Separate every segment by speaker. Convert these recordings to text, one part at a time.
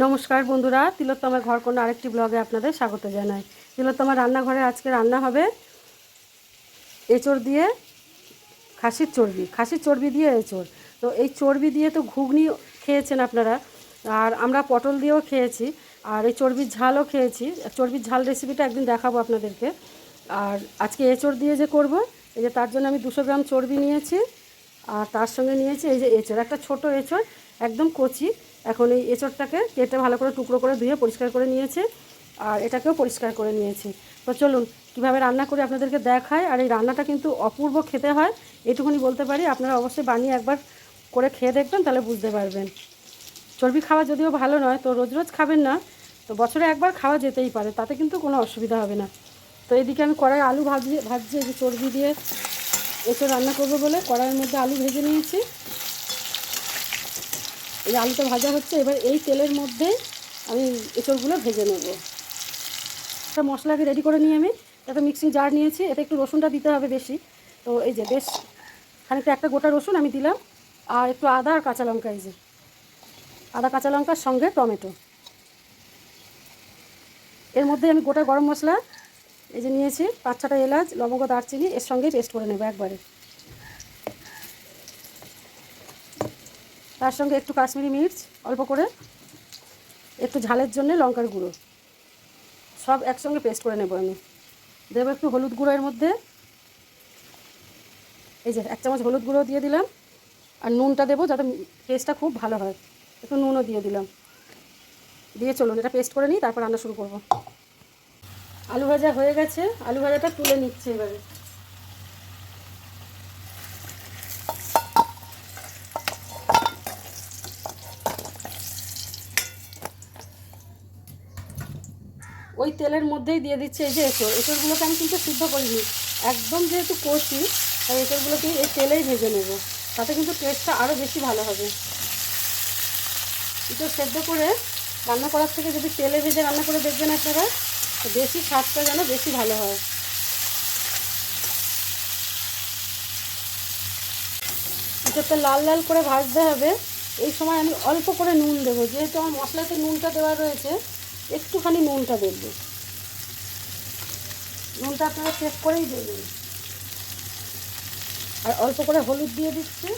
Speaker 1: নমস্কার বন্ধুরা, তিলোত্তমার ঘর কোনো আরেকটি ব্লগে আপনাদের স্বাগত জানাই। তিলোত্তমার রান্নাঘরে আজকে রান্না হবে এঁচড় দিয়ে খাসির চর্বি খাসির চর্বি দিয়ে এঁচড়। তো এই চর্বি দিয়ে তো ঘুগনি খেয়েছেন আপনারা, আর আমরা পটল দিয়েও খেয়েছি, আর এই চর্বির ঝালও খেয়েছি। চর্বির ঝাল রেসিপিটা একদিন দেখাবো আপনাদেরকে। আর আজকে এঁচড় দিয়ে যে করব, এই যে তার জন্য আমি দুশো গ্রাম চর্বি নিয়েছি, আর তার সঙ্গে নিয়েছি এই যে এঁচড়, একটা ছোট এঁচড়, একদম কচি। এখন এই এঁচড়টাকে কেটে ভালো করে টুকরো করে ধুয়ে পরিষ্কার করে নিয়েছে আর এটাকেও পরিষ্কার করে নিয়েছি। তো চলুন, কীভাবে রান্না করে আপনাদেরকে দেখায় আর এই রান্নাটা কিন্তু অপূর্ব খেতে হয়, এটুকুনি বলতে পারি। আপনারা অবশ্যই বানিয়ে একবার করে খেয়ে দেখবেন, তাহলে বুঝতে পারবেন। চর্বি খাওয়া যদিও ভালো নয়, তো রোজ রোজ খাবেন না। তো বছরে একবার খাওয়া যেতেই পারে, তাতে কিন্তু কোনো অসুবিধা হবে না। তো এদিকে আমি কড়াই আলু ভাজি, ভাজছি চর্বি দিয়ে এসে রান্না করব বলে কড়াইয়ের মধ্যে আলু ভেজে নিয়েছি। এই আলুটা ভাজা হচ্ছে, এবার এই তেলের মধ্যে আমি এঁচড়গুলো ভেজে নেব। একটা মশলাকে রেডি করে নিয়ে আমি, একটা মিক্সিং জার নিয়েছি এটা একটু রসুনটা দিতে হবে বেশি। তো এই যে বেশ খানিকটা একটা গোটা রসুন আমি দিলাম, আর একটু আদা আর কাঁচা লঙ্কা এই যে। আদা, কাঁচা লঙ্কার সঙ্গে টমেটো। এর মধ্যে আমি গোটা গরম মশলা এই যে নিয়েছি, পাঁচ ছটা এলাচ, লবঙ্গ, দারচিনি, এর সঙ্গেই পেস্ট করে নেব একবারে। তার সঙ্গে একটু কাশ্মীরি মির্চ, অল্প করে, একটু ঝালের জন্য লঙ্কার গুঁড়ো। সব একসঙ্গে পেস্ট করে নেব আমি। দেবো একটু হলুদ গুঁড়ো এর মধ্যে। এই যে, এক চামচ হলুদ গুঁড়ো দিয়ে দিলাম। আর নুনটা দেবো যাতে পেস্টটা খুব ভালো হয়। একটু নুনও দিয়ে দিলাম। দিয়ে চলুন এটা পেস্ট করে নিই, তারপর রান্না শুরু করব। আলু ভাজা হয়ে গেছে। আলু ভাজাটা তুলে নিচ্ছে এবারে। ওই তেলের মধ্যেই দিয়ে দিচ্ছে এই যে এঁচড়। এঁচড়গুলোকে আমি কিন্তু সিদ্ধ করিনি। একদম যেহেতু কষি, তাই এঁচড়গুলোকে এই তেলেই ভেজে নেব। তাতে কিন্তু টেস্টটা আরও বেশি ভালো হবে। এঁচড় সেদ্ধ করে রান্না করার থেকে যদি তেলে ভেজে রান্না করে দেখবেন আপনারা বেশি স্বাদটা যেন বেশি ভালো হয়। এঁচড়টা লাল লাল করে ভাজতে হবে। এই সময় আমি অল্প করে নুন দেবো। যেহেতু আমার মশলাতে নুনটা দেওয়া রয়েছে একটুখানি নুনটা দেবো নুনটা আপনারা চেক করেই দেবেন আর অল্প করে হলুদ দিয়ে দিচ্ছি।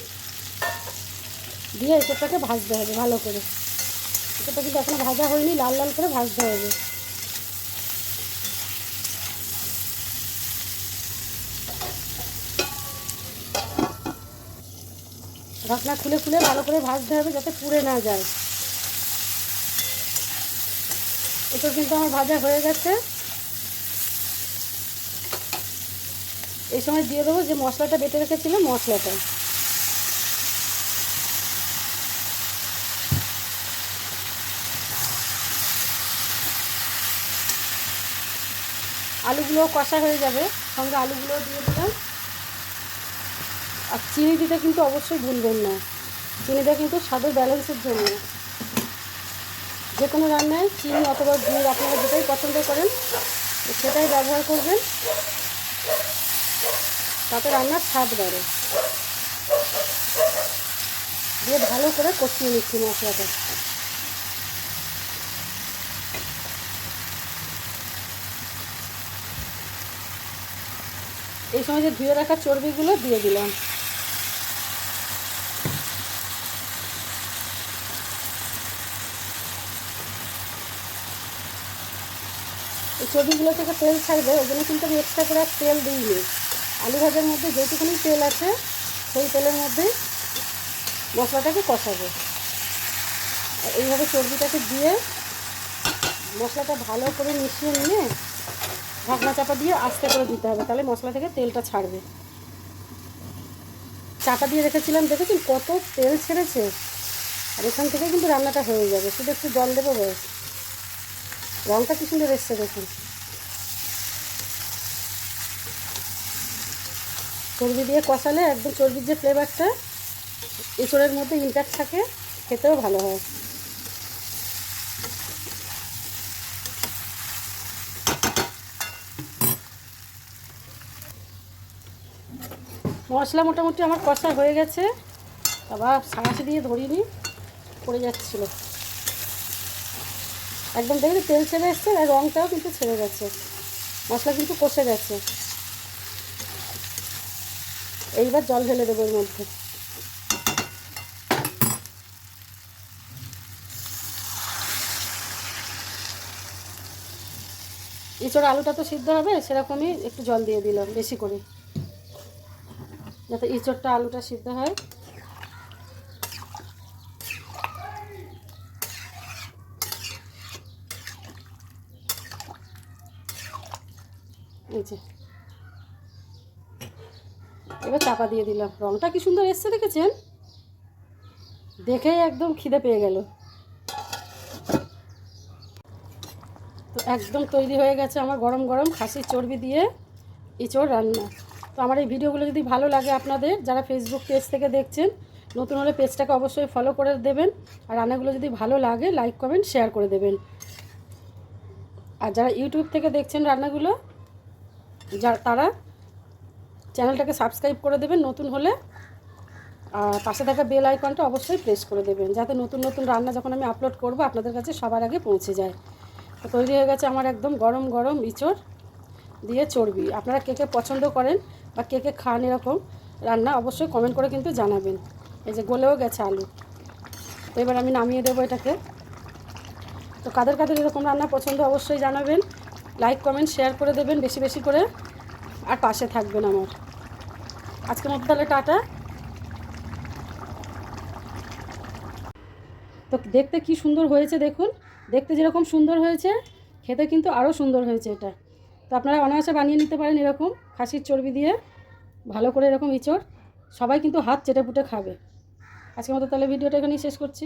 Speaker 1: দিয়ে এঁচড়টাকে ভাজতে হবে ভালো করে। এঁচড়টা কিন্তু এখনও ভাজা হয়নি, লাল লাল করে ভাজতে হবে। ঢাকনা খুলে খুলে ভালো করে ভাজতে হবে যাতে পুড়ে না যায়। এটা কিন্তু আমার ভাজা হয়ে গেছে। এই সময় দিয়ে দেবো যে মশলাটা বেটে রেখেছিলাম মশলাটা। আলুগুলো কষা হয়ে যাবে, সঙ্গে আলুগুলো দিয়ে দিলাম। আর চিনি দিতে কিন্তু অবশ্যই ভুলবেন না। চিনিটা কিন্তু স্বাদের ব্যালেন্সের জন্য। যে কোনো রান্নায় চিনি অথবা গুড় আপনারা যেটাই পছন্দ করেন, সেটাই ব্যবহার করবেন। তাতে রান্নার স্বাদ বাড়ে। দিয়ে ভালো করে কষিয়ে নিচ্ছি মশলাটা। এই সময় যে ধুয়ে রাখা চর্বিগুলো দিয়ে দিলাম। চর্বিগুলো থেকে তেল ছাড়বে, ওই জন্য কিন্তু আমি এক্সট্রা করে তেল দিইনি। আলু ভাজার মধ্যে যেটুকুনি তেল আছে, সেই তেলের মধ্যেই মশলাটাকে কষাবো। এইভাবে চর্বিটাকে দিয়ে মশলাটা ভালো করে মিশিয়ে নিয়ে ঢাকনা চাপা দিয়ে আস্তে করে দিতে হবে, তাহলে মশলা থেকে তেলটা ছাড়বে। চাপা দিয়ে রেখেছিলাম, দেখেছেন কত তেল ছেড়েছে? আর এখান থেকে কিন্তু রান্নাটা হয়ে যাবে। শুধু একটু জল দেবো ব্যাস। রঙটা কি সুন্দর এসছে দেখুন। চর্বি দিয়ে কষালে একদম চর্বির যে ফ্লেভারটা এঁচড়ের মধ্যে ইনট্যাক্ট থাকে, খেতেও ভালো হয়। মশলা মোটামুটি আমার কষা হয়ে গেছে, আবার সাঁড়াশি দিয়ে ধরিনি পড়ে যাচ্ছিল। একদম দেখবি তেল ছেড়ে এসছে আর রঙটাও কিন্তু ছেড়ে গেছে। মশলা কিন্তু কষে গেছে। এইবার জল ঢেলে দেবো এর মধ্যে। এছাড়া আলুটা তো সিদ্ধ হবে, সেরকমই একটু জল দিয়ে দিলাম বেশি করে। যাতে ইঁচড়টা আলুটা সিদ্ধ হয়। এবার চাপা দিয়ে দিলাম। রংটা কি সুন্দর এসছে দেখেছেন? দেখেই একদম খিদে পেয়ে গেল। তো একদম তৈরি হয়ে গেছে আমার গরম গরম খাসির চর্বি দিয়ে ইঁচড় রান্না। তো আমার এই ভিডিওগুলো যদি ভালো লাগে আপনাদের, যারা ফেসবুক পেজ থেকে দেখছেন, নতুন হলে পেজটাকে অবশ্যই ফলো করে দেবেন। আর রান্নাগুলো যদি ভালো লাগে লাইক কমেন্ট শেয়ার করে দেবেন। আর যারা ইউটিউব থেকে দেখছেন রান্নাগুলো যা তারা চ্যানেলটাকে সাবস্ক্রাইব করে দেবেন নতুন হলে। আর পাশে থাকা বেল আইকনটা অবশ্যই প্রেস করে দেবেন, যাতে নতুন নতুন রান্না যখন আমি আপলোড করব, আপনাদের কাছে সবার আগে পৌঁছে যায়। তো তৈরি হয়ে গেছে আমার একদম গরম গরম ইঁচড় দিয়ে চর্বি। আপনারা কে কে পছন্দ করেন বা কে কে খান এরকম রান্না, অবশ্যই কমেন্ট করে কিন্তু জানাবেন। এই যে গলেও গেছে আলু। তো এবার আমি নামিয়ে দেবো এটাকে। তো কাদের কাদের এরকম রান্না পছন্দ, অবশ্যই জানাবেন। লাইক কমেন্ট শেয়ার করে দেবেন, বেশি বেশি করে। আর পাশে থাকবেন আমার। আজকের মতো তাহলে টাটা। তো দেখতে কি সুন্দর হয়েছে দেখুন। দেখতে যেরকম সুন্দর হয়েছে, খেতে কিন্তু আরও সুন্দর হয়েছে এটা। তো আপনারা অনায়াসে বানিয়ে নিতে পারেন এরকম খাসির চর্বি দিয়ে। ভালো করে এরকম ইঁচড়। সবাই কিন্তু হাত চেটে পুটে খাবে। আজকের মতো তাহলে ভিডিওটা এখানেই শেষ করছি।